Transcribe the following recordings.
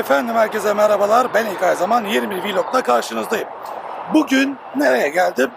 Efendim herkese merhabalar. Ben İlkay Zaman yeni bir vlogla karşınızdayım. Bugün nereye geldim?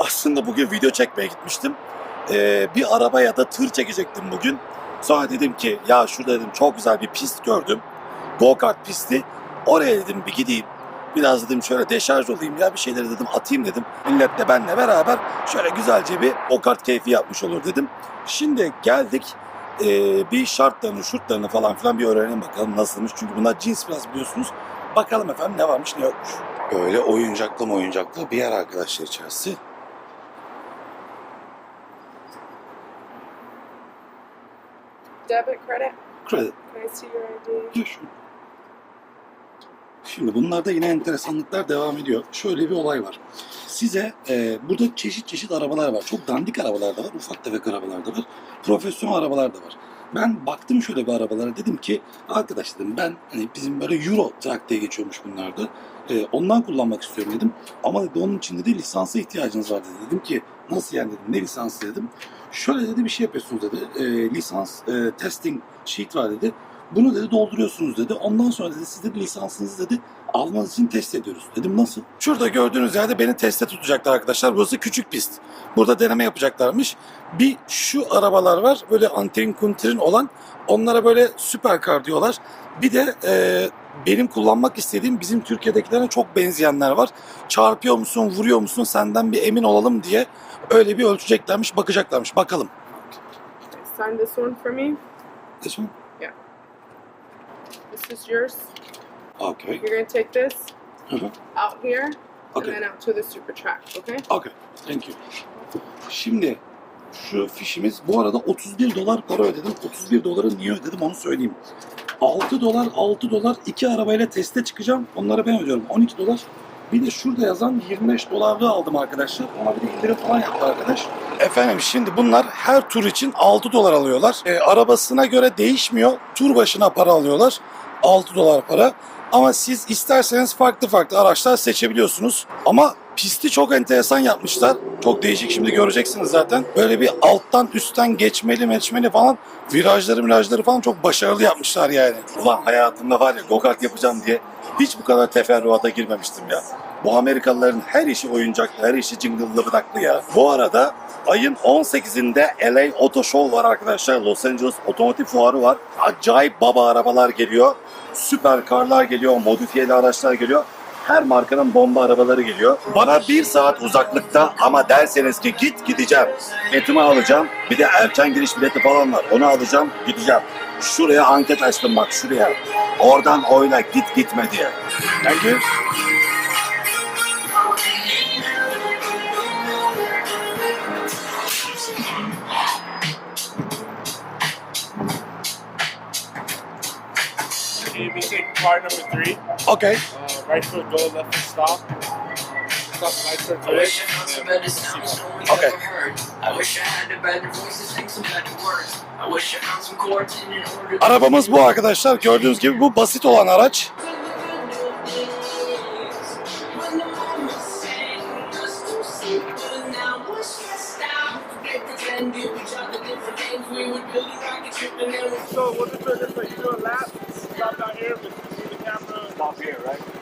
Aslında bugün video çekmeye gitmiştim. Ee, bir araba ya da tır çekecektim bugün. Sonra dedim ki ya şurada dedim çok güzel bir pist gördüm. Go kart pisti. Oraya dedim bir gideyim. Biraz dedim şöyle deşarj olayım ya bir şeyleri dedim atayım dedim. Milletle benle beraber şöyle güzelce bir go kart keyfi yapmış olur dedim. Şimdi geldik e, bir şartlarını, şurtlarını falan filan bir öğrenelim bakalım nasılmış. Çünkü bunlar cins biraz biliyorsunuz. Bakalım efendim ne varmış ne yokmuş. Böyle oyuncaklı mı oyuncaklı bir yer arkadaşlar içerisi. Debit, credit? Kredi. Can I see your ID? Diyor şu. Şimdi bunlarda yine enteresanlıklar devam ediyor. Şöyle bir olay var. Size e, burada çeşit çeşit arabalar var. Çok dandik arabalar da var, ufak tefek arabalar da var. Profesyonel arabalar da var. Ben baktım şöyle bir arabalara dedim ki arkadaş dedim ben hani bizim böyle Euro Truck diye geçiyormuş bunlarda. E, ondan kullanmak istiyorum dedim. Ama dedi onun için dedi lisansa ihtiyacınız var dedi. Dedim ki nasıl yani dedim ne lisansı dedim. Şöyle dedi bir şey yapıyorsunuz dedi. E, lisans e, testing sheet var dedi. Bunu dedi dolduruyorsunuz dedi. Ondan sonra dedi siz de lisansınızı dedi almanız için test ediyoruz. Dedim nasıl? Şurada gördüğünüz yerde beni teste tutacaklar arkadaşlar. Burası küçük pist. Burada deneme yapacaklarmış. Bir şu arabalar var. Böyle antin kuntirin olan. Onlara böyle süperkar diyorlar. Bir de e, benim kullanmak istediğim bizim Türkiye'dekilerine çok benzeyenler var. Çarpıyor musun, vuruyor musun senden bir emin olalım diye öyle bir ölçeceklermiş, bakacaklarmış. Bakalım. Sign this one for me. This one? This is yours. Okay. You're gonna take this Hı hı. out here Okay. and then out to the super track, okay? Okay, thank you. Şimdi şu fişimiz bu arada 31 dolar para ödedim. 31 doları niye ödedim onu söyleyeyim. 6 dolar 6 dolar iki arabayla teste çıkacağım. Onları ben ödüyorum. 12 dolar. Bir de şurada yazan 25 dolarlığı aldım arkadaşlar. Ona bir de indirim falan yaptı arkadaş. Efendim şimdi bunlar her tur için 6 dolar alıyorlar. E, arabasına göre değişmiyor. Tur başına para alıyorlar. 6 dolar para. Ama siz isterseniz farklı farklı araçlar seçebiliyorsunuz. Ama pisti çok enteresan yapmışlar. Çok değişik şimdi göreceksiniz zaten. Böyle bir alttan üstten geçmeli meçmeli falan virajları virajları falan çok başarılı yapmışlar yani. Ulan hayatımda var ya go yapacağım diye hiç bu kadar teferruata girmemiştim ya. Bu Amerikalıların her işi oyuncaklı, her işi cıngıllı bıraklı ya. Bu arada ayın 18'inde LA Auto Show var arkadaşlar. Los Angeles Otomotiv Fuarı var. Acayip baba arabalar geliyor. Süper karlar geliyor, modifiyeli araçlar geliyor. Her markanın bomba arabaları geliyor. Bana bir saat uzaklıkta ama derseniz ki git gideceğim. Etimi alacağım. Bir de erken giriş bileti falan var. Onu alacağım, gideceğim. Şuraya anket açtım bak şuraya. Oradan oyla git gitme diye. Thank you. You be number three. Okay. Right foot go, left foot stop. Stop right foot I wish I good. found some and better then sounds see no one Okay. ever heard. I wish I had a better voice to sing some better words. I wish I found some chords in order to Arabamız bu arkadaşlar. Gördüğünüz gibi bu basit olan araç. So what you do a lap, down here, but you see the camera. Stop here, right?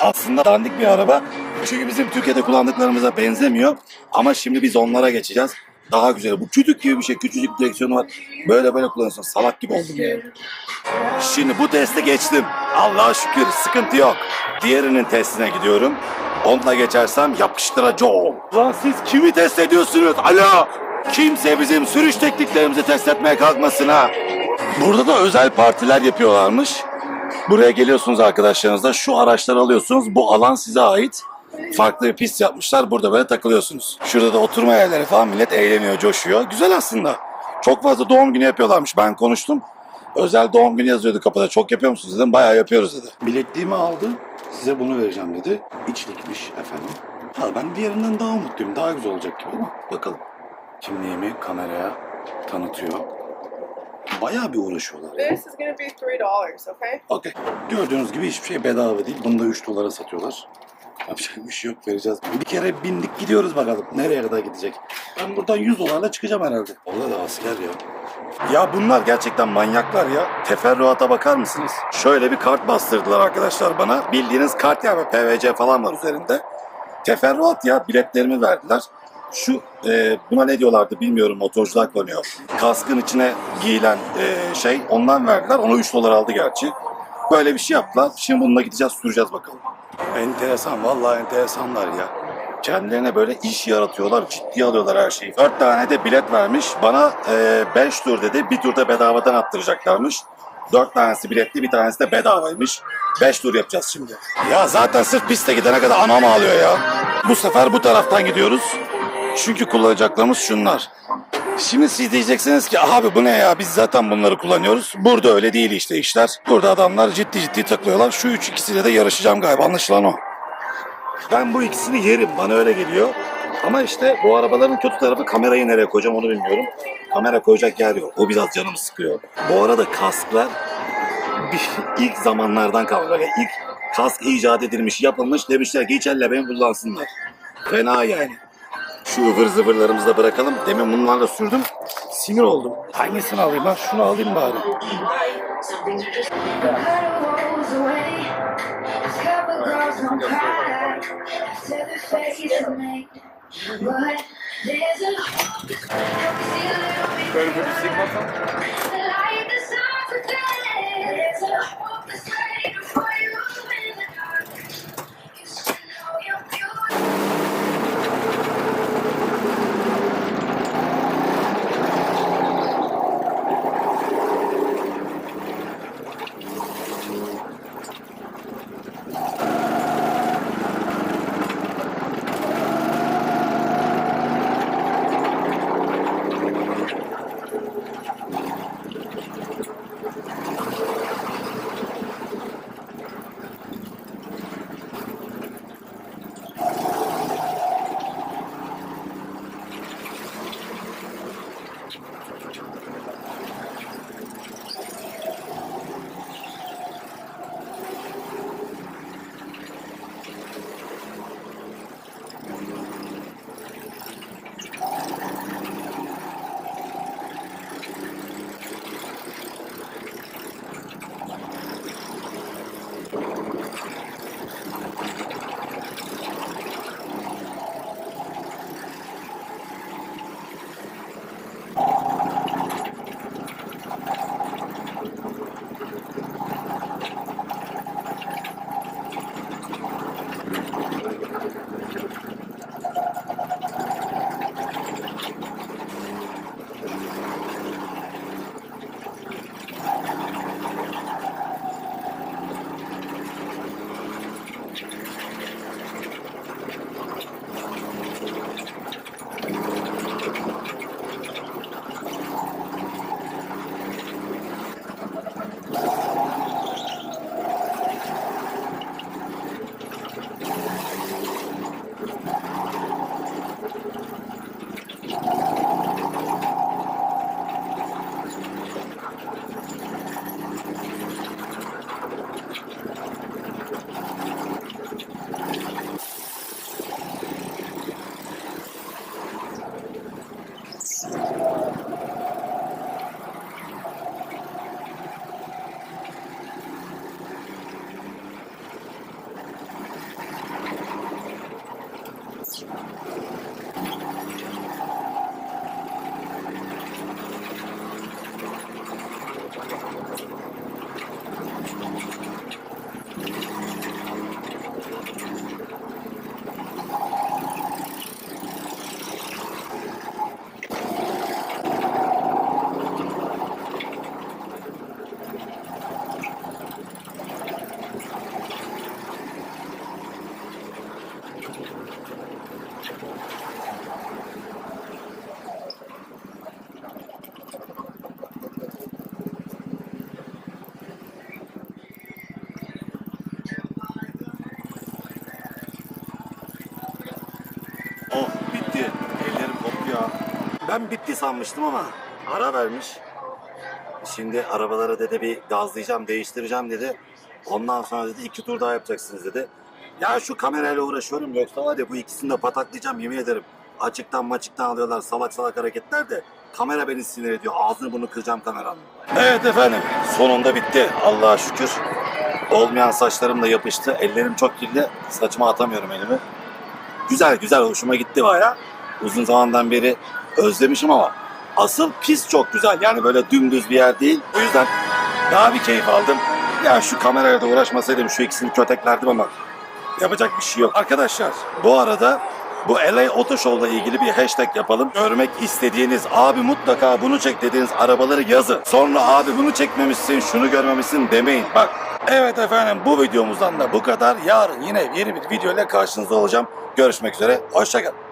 Aslında dandik bir araba. Çünkü bizim Türkiye'de kullandıklarımıza benzemiyor. Ama şimdi biz onlara geçeceğiz. Daha güzel. Bu kütük gibi bir şey. Küçücük direksiyonu var. Böyle böyle kullanıyorsun. Salak gibi oldum yani. Şimdi bu testi geçtim. Allah'a şükür sıkıntı yok. Diğerinin testine gidiyorum. Onunla geçersem yapıştıracağım. Lan siz kimi test ediyorsunuz? Alo! Kimse bizim sürüş tekniklerimizi test etmeye kalkmasın ha. Burada da özel partiler yapıyorlarmış. Buraya geliyorsunuz arkadaşlarınızla. Şu araçları alıyorsunuz. Bu alan size ait. Farklı bir pist yapmışlar. Burada böyle takılıyorsunuz. Şurada da oturma yerleri falan millet eğleniyor, coşuyor. Güzel aslında. Çok fazla doğum günü yapıyorlarmış. Ben konuştum. Özel doğum günü yazıyordu kapıda. Çok yapıyor musunuz dedim. Bayağı yapıyoruz dedi. Bilekliğimi aldı. Size bunu vereceğim dedi. İçlikmiş efendim. Ha, ben diğerinden daha mutluyum. Daha güzel olacak gibi ama bakalım. Kimliğimi kameraya tanıtıyor. Bayağı bir uğraşıyorlar. ya. This is gonna be three dollars, okay? Okey. Gördüğünüz gibi hiçbir şey bedava değil. Bunu da 3 dolara satıyorlar. Yapacak bir şey yok vereceğiz. Bir kere bindik gidiyoruz bakalım. Nereye kadar gidecek? Ben buradan 100 dolarla çıkacağım herhalde. Orada da asker ya. Ya bunlar gerçekten manyaklar ya. Teferruata bakar mısınız? Şöyle bir kart bastırdılar arkadaşlar bana. Bildiğiniz kart ya ve PVC falan var üzerinde. Teferruat ya biletlerimi verdiler. Şu e, buna ne diyorlardı bilmiyorum motorcular kullanıyor. Kaskın içine giyilen e, şey ondan verdiler. Onu 3 dolar aldı gerçi. Böyle bir şey yaptılar. Şimdi bununla gideceğiz süreceğiz bakalım. Enteresan vallahi enteresanlar ya. Kendilerine böyle iş yaratıyorlar, ciddiye alıyorlar her şeyi. Dört tane de bilet vermiş. Bana 5 tur dedi, bir turda bedavadan attıracaklarmış. Dört tanesi biletli, bir tanesi de bedavaymış. Beş tur yapacağız şimdi. Ya zaten sırf piste gidene kadar anam ağlıyor ya. Bu sefer bu taraftan gidiyoruz. Çünkü kullanacaklarımız şunlar. Şimdi siz diyeceksiniz ki abi bu ne ya biz zaten bunları kullanıyoruz. Burada öyle değil işte işler. Burada adamlar ciddi ciddi takılıyorlar. Şu üç ikisiyle de yarışacağım galiba anlaşılan o. Ben bu ikisini yerim bana öyle geliyor. Ama işte bu arabaların kötü tarafı kamerayı nereye koyacağım onu bilmiyorum. Kamera koyacak yer yok. O biraz canımı sıkıyor. Bu arada kasklar ilk zamanlardan kalma. Böyle ilk kask icat edilmiş, yapılmış demişler ki hiç elle beni kullansınlar. Fena yani. Şu ıvır zıvırlarımızı da bırakalım. Demin bunlarla sürdüm. Sinir oldum. Hangisini alayım ben? Şunu alayım bari. Cuddles away. Cover girls Ben bitti sanmıştım ama ara vermiş. Şimdi arabalara dedi bir gazlayacağım, değiştireceğim dedi. Ondan sonra dedi iki tur daha yapacaksınız dedi. Ya şu kamerayla uğraşıyorum yoksa var ya bu ikisini de pataklayacağım yemin ederim. Açıktan maçıktan alıyorlar salak salak hareketler de kamera beni sinir ediyor. Ağzını bunu kıracağım kameranın. Evet efendim sonunda bitti Allah'a şükür. Olmayan saçlarım da yapıştı. Ellerim çok kirli. Saçıma atamıyorum elimi. Güzel güzel hoşuma gitti baya. Uzun zamandan beri özlemişim ama asıl pis çok güzel. Yani böyle dümdüz bir yer değil. O yüzden daha bir keyif aldım. Ya şu kameraya da uğraşmasaydım şu ikisini köteklerdim ama yapacak bir şey yok. Arkadaşlar bu arada bu LA Auto Show'la ilgili bir hashtag yapalım. Görmek istediğiniz abi mutlaka bunu çek dediğiniz arabaları yazın. Sonra abi bunu çekmemişsin şunu görmemişsin demeyin. Bak evet efendim bu videomuzdan da bu kadar. Yarın yine yeni bir video ile karşınızda olacağım. Görüşmek üzere. Hoşçakalın.